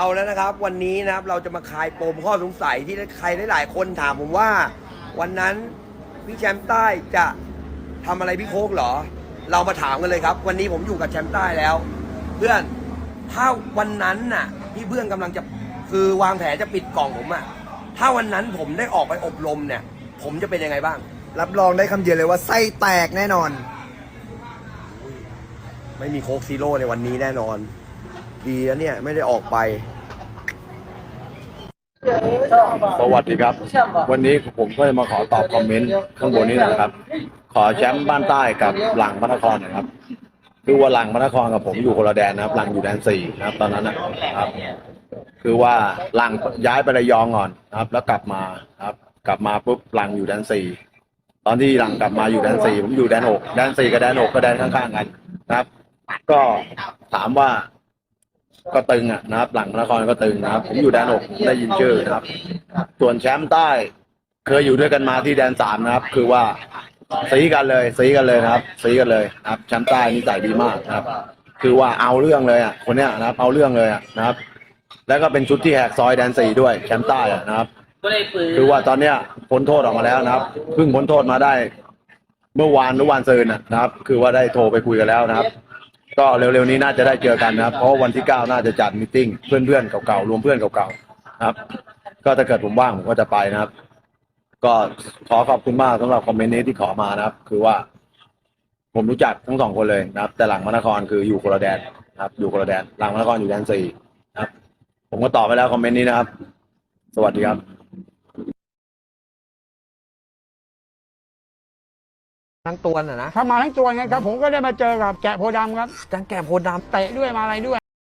เอาแล้วนะครับ วันนี้นะครับเราจะมาคลายปมข้อสงสัยที่ใครหลาย ๆ คนถามผมว่า วันนั้นพี่แชมป์ใต้จะทำอะไรพี่โคกเหรอ เรามาถามกันเลยครับ วันนี้ผมอยู่กับแชมป์ใต้แล้ว เพื่อนถ้าวันนั้นน่ะที่เพื่อนกำลังจะคือวางแผนจะปิดกล่องผมอะถ้าวันนั้นผมได้ออกไปอบรมเนี่ย ผมจะเป็นยังไงบ้าง รับรองได้คำเดียวเลยว่าไส้แตกแน่นอน ไม่มีโคกซีโร่ในวันนี้แน่นอน ดีแล้วเนี่ยไม่ได้ออกไป สวัสดีครับ วันนี้ผมก็จะมาขอตอบคอมเมนต์ข้างบนนี้นะครับ ขอแชมป์บ้านใต้กับหลังพระนครหนะครับคือว่าหลังพระนครกับผมอยู่คนละแดนนะครับหลังอยู่แดนสี่นะครับ ตอนนั้นนะครับ คือว่าหลังย้ายไประยองก่อนนะครับ แล้วกลับมาครับ กลับมาปุ๊บหลังอยู่แดนสี่ตอนที่หลังกลับมาอยู่แดนสี่ผมอยู่แดนหกแดนสี่กับแดนหกก็แดนข้างๆกันนะครับ ก็ถามว่า ก็ตึงอะนะครับ หลังพระนครก็ตึงนะครับ ผมอยู่แดนหกได้ยินชื่อนะครับ ส่วนแชมป์ใต้ เคยอยู่ด้วยกันมาที่แดนสามนะครับ คือว่าซีกันเลยซีกันเลยนะครับซีกันเลยนะครับแชมป์ใต้นิสัยดีมากนะครับ คือว่าเอาเรื่องเลยอะคนเนี้ยนะครับ เอาเรื่องเลยอะนะครับ แล้วก็เป็นชุดที่แหกซอยแดนสี่ด้วยแชมป์ใต้อะนะครับ คือว่าตอนเนี้ยพ้นโทษออกมาแล้วนะครับเพิ่งพ้นโทษมาได้ เมื่อวานหรือวานซืนนะครับ คือว่าได้โทรไปคุยกันแล้วนะครับ ก็เร็วๆนี้น่าจะได้เจอกันนะครับ เพราะวันที่เก้าน่าจะจัดมตติ팅เพื่อนๆเก่าๆรวมเพื่อนเก่าๆนะครับ ก็ถ้าเกิดผมว่างผมก็จะไปนะครับ ก็ขอขอบคุณมากสำหรับคอมเมนต์นี้ที่ขอมานะครับ คือว่า ผมรู้จักทั้งสองคนเลยนะครับ แต่หลังมนครคืออยู่คนละแดนนะครับ อยู่คนละแดนหลังมนครอยู่แดนสี่นะครับ ผมก็ตอบไปแล้วคอมเมนต์นี้นะครับ สวัสดีครับ ทั้งตัวน่ะนะถ้ามาทั้งตัวไงครับผมก็ได้มาเจอกับแกะโพธิ์ดำครับจังแก่โพดเตะด้วยมาอะไรด้วย